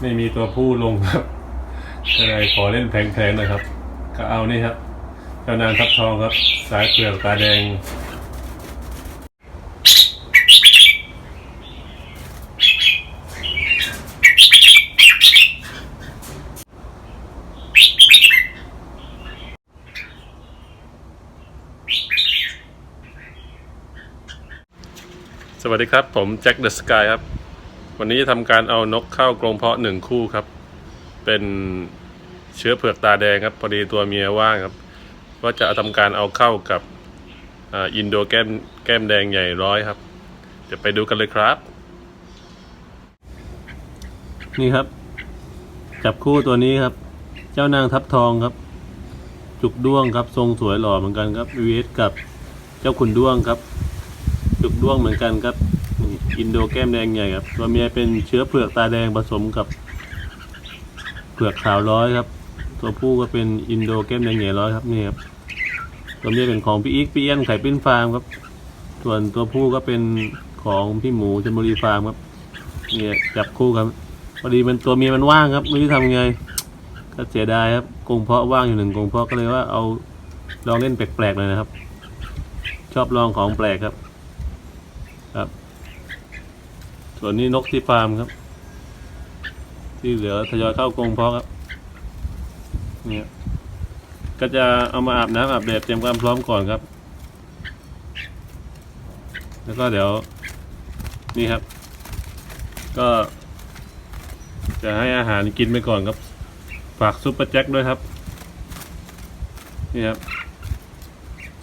ไม่มีตัวผู้ลงครับก็เลยขอเล่นแผงๆหน่อยครับ ก็เอานี่ครับเจ้านางทับทองครับ สายเปลือกตาแดงสวัสดีครับ ผมแจ็คเดอะสกายครับ วันนี้จะทำการเอานกเข้ากรงเพาะหนึ่งคู่ครับ เป็นเชื้อเผือกตาแดงครับพอดีตัวเมียว่างครับก็จะทำการเอาเข้ากับอินโดแก้มแก้มแดงใหญ่ร้อยครับเดี๋ยวไปดูกันเลยครับ นี่ครับ จับคู่ตัวนี้ครับ เจ้านางทับทองครับ จุกด้วงครับ ทรงสวยหล่อเหมือนกันครับวีเอสกับเจ้าขุนด้วงครับ จุกด้วงเหมือนกันครับ อินโดแก้มแดงใหญ่ครับตัวเมียเป็นเชื้อเผือกตาแดงผสมกับเผือกขาวร้อยครับ ตัวผู้ก็เป็นอินโดแก้มแดงใหญ่ร้อยครับนี่ครับตัวเมียเป็นของพี่อีกพี่เอี้ยนไข่ปิ้นฟาร์มครับ ส่วนตัวผู้ก็เป็นของพี่หมูชลบุรีฟาร์มครับเนี่ยจับคู่ครับพอดีมันตัวเมียมันว่างครับไม่รู้ทำไงก็เสียดายครับกรงเพาะว่างอยู่หนึ่งกรงเพาะก็เลยว่าเอาลองเล่นแปลกๆหน่อยนะครับ ชอบลองของแปลกครับ ส่วนนี้นกที่ฟาร์มครับ ที่เหลือทยอยเข้ากรงเพาะครับ เนี่ยก็จะเอามาอาบน้ำอาบแดดเตรียมความพร้อมก่อนครับ แล้วก็เดี๋ยวนี่ครับ ก็ จะให้อาหารกินไปก่อนครับ ฝากซุปเปอร์แจ็คด้วยครับ นี่ครับ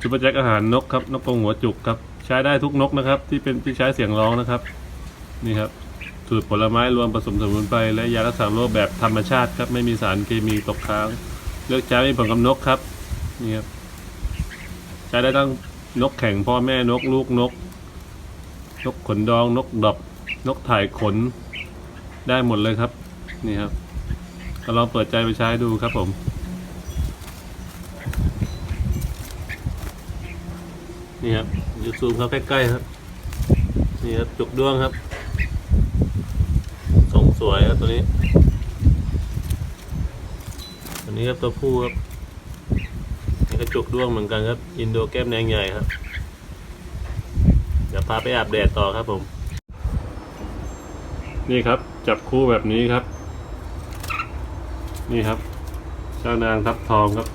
ซุปเปอร์แจ็คอาหารนกครับ นกกรงหัวจุกครับ ใช้ได้ทุกนกนะครับ ที่เป็นที่ใช้เสียงร้องนะครับ นี่ครับสูตรผลไม้รวมผสมสมุนไพรและยารักษาโรคแบบธรรมชาติครับไม่มีสารเคมีตกค้าง เลือกใช้ไม่ผลกับนกครับนี่ครับใช้ได้ทั้งนกแข่งพ่อแม่นกลูกนก นกขนดองนกดอบนกถ่ายขนได้หมดเลยครับ นี่ครับก็ลองเปิดใจไปใช้ดูครับผมนี่ครับยูซูมเขาใกล้ๆครับ นี่ครับจุกด้วงครับ วยครับตัวนี้ ตัวนี้ครับตัวผู้ครับนี่ก็จุกด้วงเหมือนกันครับ อินโดแก้มแดงใหญ่ครับ เดี๋ยวพาไปอาบแดดต่อครับผม นี่ครับจับคู่แบบนี้ครับ นี่ครับ เจ้านางทับทองครับ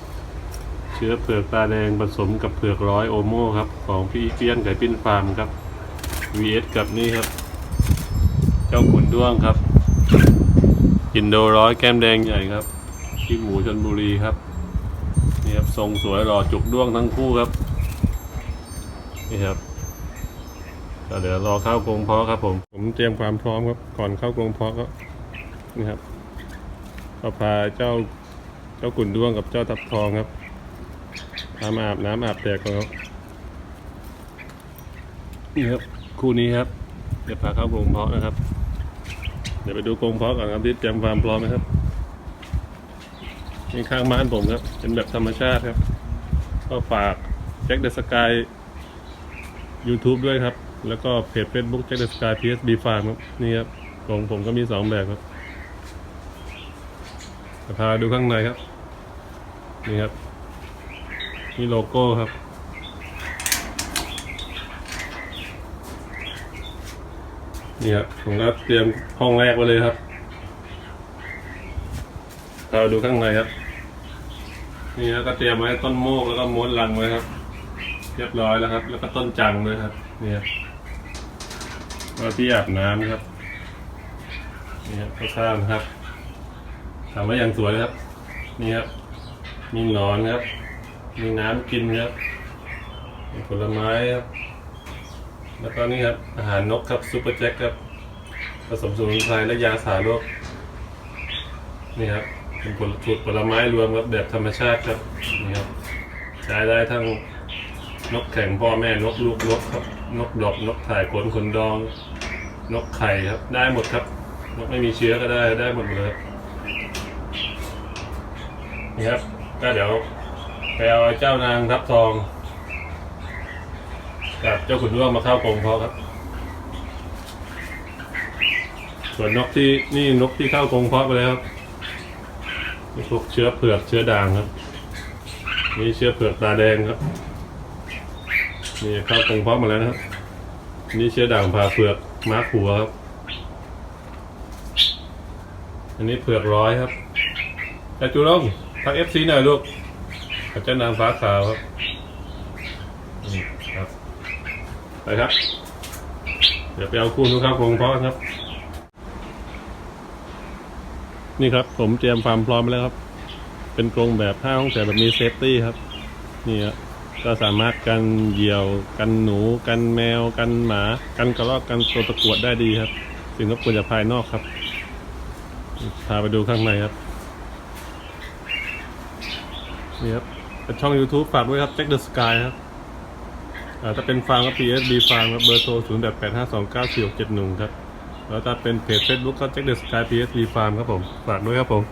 เชื้อเผือกตาแดงผสมกับเผือกร้อยโอโม่ครับ ของพี่เกี้ยนไก่ปิ้นฟาร์มครับ vs กับนี่ครับ เจ้าขุนด้วงครับ อินโดร้อยแก้มแดงใหญ่ครับที่หมูชนบุรีครับนี่ครับทรงสวยหล่อจุกด้วงทั้งคู่ครับนี่ครับก็เดี๋ยวรอเข้ากรงเพาะครับ ผม ผมเตรียมความพร้อมครับ ก่อนเข้ากรงเพาะก็นี่ครับก็พาเจ้าเจ้าขุนด้วงกับเจ้าทับทองครับพามาอาบน้ำอาบแดดก่อนครับนี่ครับคู่นี้ครับเดี๋ยวพาเข้ากรงเพาะนะครับ ดี๋ยวไปดูกรงเพาะก่อนครับที่เตรียมความพร้อมนะครับนี่ข้างบ้านผมครับ เป็นแบบธรรมชาติครับ ก็ฝากแจ็คเดอะสกาย YouTube ด้วยครับ แล้วก็เพจ Facebook แจ็คเดอะสกาย PSB Farm ครับ นี่ครับกรงผมก็มีสองแบบครับเดี๋ยวพาดูข้างในครับ นี่ครับ นี่โลโก้ครับ นี่ครับผมก็เตรียมห้องแรกไว้เลยครับ เราดูข้างในครับ นี่แล้วก็เตรียมไว้ต้นโมกแล้วก็ม้วนรังไว้ครับ เรียบร้อยแล้วครับ แล้วก็ต้นจังด้วยครับนี่ครับแล้วที่อาบน้ำครับนี่ครับข้างครับทำไว้อย่างสวยครับ นี่ครับ มีหนอนครับ มีน้ำกินครับ มีผลไม้ครับ แล้วก็นี่ครับอาหารนกครับซูเปอร์แจ็คครับผสมสมุนไพรและยาสาโรคนี่ครับเป็นผลสูตผลไม้รวมครับแบบธรรมชาติครับนี่ครับใช้ได้ทั้งนกแข่งพ่อแม่นกลูกนกครับนกดอกนกถ่ายขนขนดอง นกไข่ครับ ได้หมดครับ นกไม่มีเชื้อก็ได้ได้หมดเลยนี่ครับก็เดี๋ยวไปเอาเจ้านางทับทอง กับเจ้าขุนร่วงมาเข้ากรงเพาะครับ ส่วนนกที่นี่นกที่เข้ากรงเพาะไปแล้วครับพวกเชื้อเผือกเชื้อด่างครับ นี่เชื้อเผือกตาแดงครับ นี่เข้ากรงเพาะมาแล้วนะครับ นี่เชื้อด่างผ่าเผือกม้าขัวครับ อันนี้เผือกร้อยครับแต่จูลงทักเอฟซีหน่อยลูกอาจารย์นางฟ้าขาวครับนี่ครับ ไป ครับ เดี๋ยวไปเอาคู่นู้นเข้ากรงเพาะครับ นี่ครับ ผมเตรียมฟาร์มพร้อมแล้วครับ เป็นกรงแบบห้าห้องแถวแบบมีเซฟตี้ครับ นี่ครับก็สามารถกันเหยี่ยว กันหนู กันแมว กันหมา กันกระรอก กันตัวตะกวดได้ดีครับสิ่งรบกวนจากภายนอกครับ พาไปดูข้างในครับ นี่ครับช่อง YouTube ฝากด้วยครับ Jack the Sky ครับ ถ้าเป็นฟาร์มก็ PSB ฟาร์มครับเบอร์โทร0 8 8 5 2 9 4 6 7 1ครับแล้วถ้าเป็นเพจ Facebook ก็ Jack the Sky PSB ฟาร์มครับผมฝากด้วยครับผม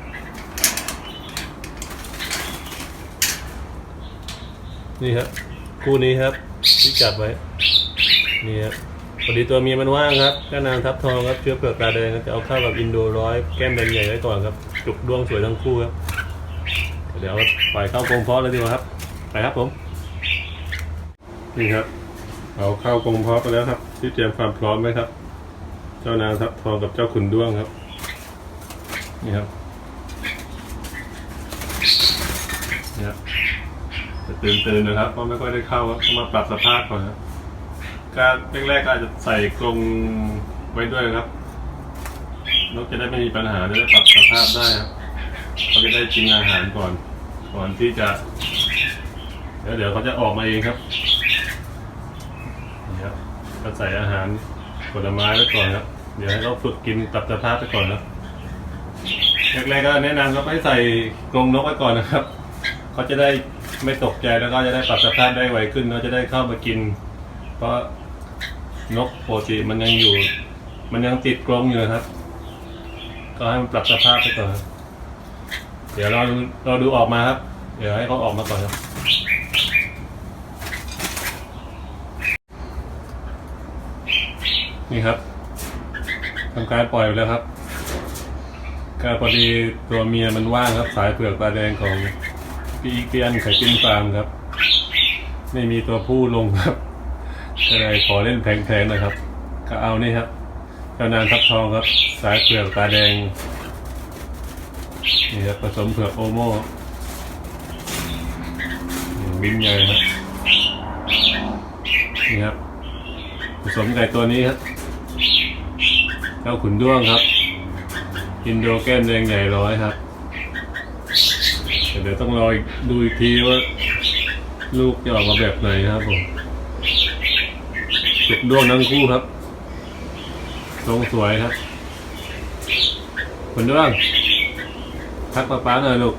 นี่ครับคู่นี้ครับที่จับไว้นี่ครับพอดีตัวเมียมันว่างครับก็นางทับทองครับเชื้อเปลือกตาแดงจะเอาเข้ากับอินโดร้อยแก้มแดงใหญ่ไว้ก่อนครับ จุกดวงสวยทั้งคู่ครับ เดี๋ยวปล่อยเข้ากรงเพาะเลยดีกว่าครับ ไปครับผม นี่ครับ เอาเข้ากรงเพาะไปแล้วครับ ที่เตรียมความพร้อมไว้ครับ เจ้านางทับทองกับเจ้าขุนด้วงครับ นี่ครับนี่ครับจะตื่นตื่นๆนะครับ เพราะไม่ค่อยได้เข้าครับต้องมาปรับสภาพก่อนครับการแรกๆก็อาจจะใส่กรงไว้ด้วยครับนกจะได้ไม่มีปัญหาจะได้ปรับสภาพได้ครับเขาจะได้กินอาหารก่อน ก่อนที่จะแล้วเดี๋ยวเขาจะออกมาเองครับ ก็ใส่อาหารผลไม้ไว้ก่อนครับ เดี๋ยวให้เขาฝึกกินปรับสภาพไปก่อนครับแรกๆก็แนะนำครับให้ใส่กรงนกไว้ก่อนนะครับเขาจะได้ไม่ตกใจแล้วก็จะได้ปรับสภาพได้ไวขึ้นเขาจะได้เข้ามากิน เพราะนกปกติมันยังอยู่ มันยังติดกรงอยู่นะครับ ก็ให้มันปรับสภาพไปก่อนครับเดี๋ยวเราเราดูออกมาครับ เดี๋ยวให้เขาออกมาก่อนครับ นี่ครับทำการปล่อยไปแล้วครับก็พอดีตัวเมียมันว่างครับสายเปลือกตาแดงของพี่อีเกียนไข่ปิ้งฟาร์มครับ ไม่มีตัวผู้ลงครับก็เลยขอเล่นแพงๆหนะครับ ก็เอานี่ครับเจ้านางทับทองครับ สายเปลือกตาแดงนี่ครับผสมเผือกโอโม่บินใหญ่ครับนี่ครับผสมไก่ตัวนี้ครับ จ้าขุนด้วงครับ อินโดแก้มแดงใหญ่ร้อยครับเดี๋ยวต้องรออีกดูอีกทีว่า ลูกจะออกมาแบบไหนนะครับผมจุกด้วงทั้งคู่ครับ ทรงสวยครับคุณด้วงทักป้าป้าหน่อยลูก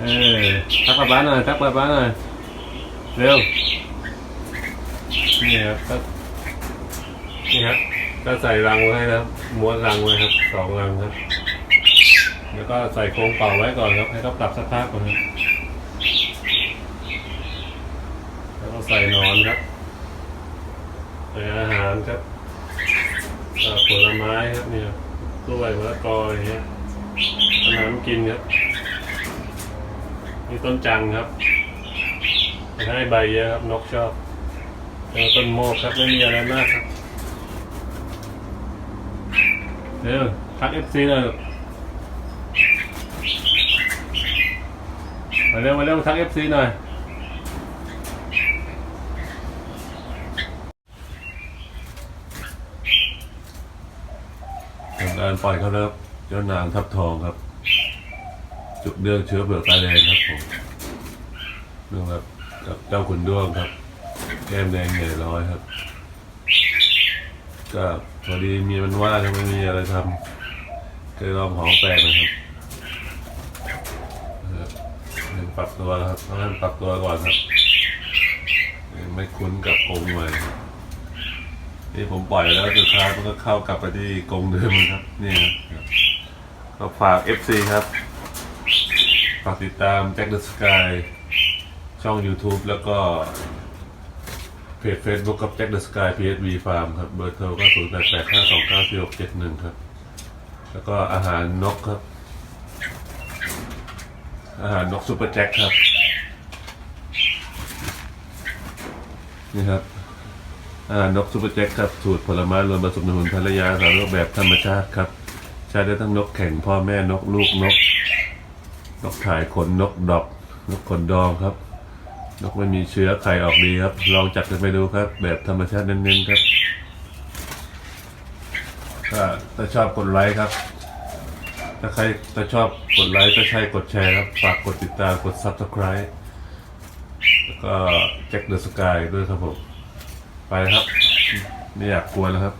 เออ ทักป้าป้าหน่อย ทักป้าป้าหน่อย เร็ว นี่ครับก็นี่ครับ ก็ใส่รังไว้นะครับม้วนรังไว้ครับสองรังครับ แล้วก็ใส่โครงเป่าไว้ก่อนครับให้เขาปรับสภาพก่อนครับแล้วก็ใส่นอนครับใส่อาหารครับเอ่ผลไม้ครับเนี่ยกล้วยมะละกออย่างเงี้ยน้ำกินครับนี่ต้นจังครับให้ใบเยอะครับนกชอบแล้วต้นโมกครับไม่มีอะไรมากครับ เดี๋ยวทักเอฟซีหน่อยมาเร็วมาเร็วทักเอฟซีหน่อยทำการปล่อยเขาแล้วเจ้านางทับทองครับ จุกเดืองเชื้อเปลือกตาแดงครับผมนี่ครับกับเจ้าขุนด้วงครับ แก้มแดงใหญ่ร้อยครับก็ พอดีมีมันว่างครับไม่มีอะไรทำเคยลองของแปลกนะครับหนึ่งปรับตัวครับต้องให้มันปรับตัวก่อนครับยังไม่คุ้นกับกรงใหม่นี่ผมปล่อยแล้วสุดท้ายมันก็เข้ากลับไปที่กรงเดิมครับนี่ครับก็ฝาก FC ครับฝากติดตาม Jack the Sky ช่อง YouTube แล้วก็ เพจ Facebook กับแจ็คเดอะสกาย PSV Farm ครับ เบอร์โทรก็0 8 8 5 2 9 4 6 7 1ครับ แล้วก็อาหารนกครับ อาหารนกซูเปอร์แจ็คครับ นี่ครับ อาหารนกซูเปอร์แจ็คครับ สูตรผลไม้รวมผสมสมุนไพรยาสารรูปแบบธรรมชาติครับ ใช้ได้ทั้งนกแข่งพ่อแม่นกลูกนก นกถ่ายขนนกดอกนกขนดองครับ นกไม่มีเชื้อไข่ออกดีครับ ลองจัดกันไปดูครับ แบบธรรมชาติเน้นๆครับ ถ้าถ้าชอบกดไลค์ครับ ถ้าใครถ้าชอบกดไลค์ถ้าใช่กดแชร์ครับ ฝากกดติดตามกด Subscribe แล้วก็แจ็คเดอะสกายด้วยครับผม ไปครับ ไม่อยากกลัวนแล้วครับ